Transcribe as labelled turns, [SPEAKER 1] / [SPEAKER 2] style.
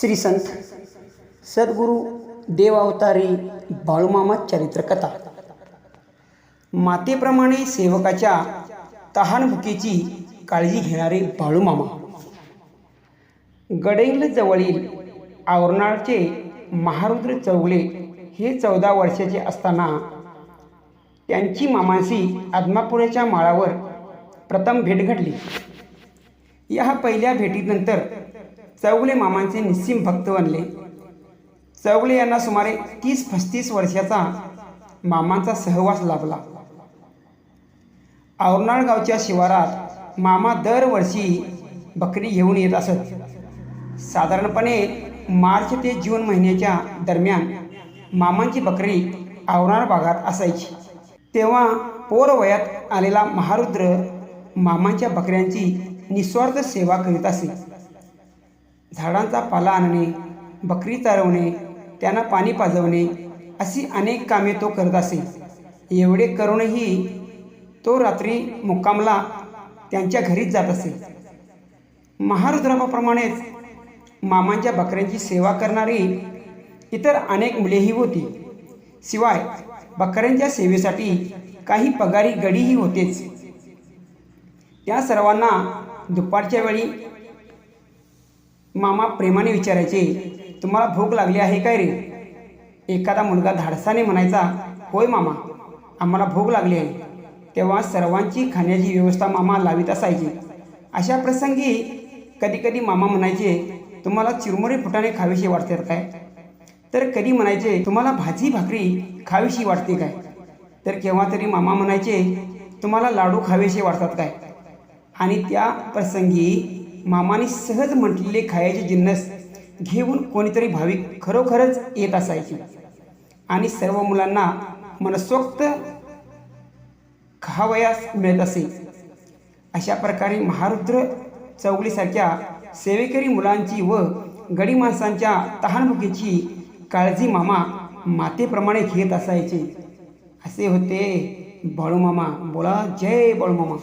[SPEAKER 1] श्री संत सद्गुरू देवावतारी बाळूमामा चरित्रकथा. मातेप्रमाणे सेवकाच्या तहानभुकीची काळजी घेणारे बाळूमामा. गडेंगलजवळील आवरणाळचे महारुद्र चौगले हे चौदा वर्षाचे असताना त्यांची मामांशी आदमापुराच्या माळावर प्रथम भेट घडली. या पहिल्या भेटीनंतर चौगुले मामांचे निस्सीम भक्त बनले. चौगुले यांना सुमारे तीस पस्तीस वर्षाचा मामांचा सहवास लाभला. औरनाळ गावच्या शिवारात मामा दरवर्षी बकरी घेऊन येत असत. साधारणपणे मार्च ते जून महिन्याच्या दरम्यान मामांची बकरी आवनाळ भागात असायची. तेव्हा पोर वयात आलेला महारुद्र मामांच्या बकऱ्यांची निस्वार्थ सेवा करीत असे. झाडांचा पाला आणणे बकरी चारवणे त्यांना पाणी पाजवणे अशी अनेक कामे तो करत असे. एवढे करूनही तो रात्री मुक्कामला त्यांच्या घरीच जात असे. महारुद्रामाप्रमाणेच मामांच्या बकऱ्यांची सेवा करणारी इतर अनेक मुलेही होती. शिवाय बकऱ्यांच्या सेवेसाठी काही पगारी गडीही होतेच. त्या सर्वांना दुपारच्या वेळी मामा प्रेमाने विचारायचे तुम्हाला भूक लागली आहे काय रे? एखादा मुलगा धाडसाने म्हणायचा होय मामा आम्हाला भूक लागली आहे. तेव्हा सर्वांची खाण्याची व्यवस्था मामा लावीत असायची. अशा प्रसंगी कधीकधी मामा म्हणायचे तुम्हाला चिरमुरे फुटाने खावीशी वाटतात काय? तर कधी म्हणायचे तुम्हाला भाजी भाकरी खावीशी वाटते काय? तर केव्हा तरी मामा म्हणायचे तुम्हाला लाडू खावेसे वाटतात काय? आणि त्या प्रसंगी मामाने सहज म्हटलेले खायचे जिन्नस घेऊन कोणीतरी भाविक खरोखरच येत असायचे. आणि सर्व मुलांना मनसोक्त खावयास मिळत असे. अशा प्रकारे महारुद्र चौगलीसारख्या सेवेकरी मुलांची व गडी माणसांच्या तहानभुकीची काळजी मामा मातेप्रमाणे घेत असायचे. असे होते. बाळूमामा बोला. जय बाळूमामा.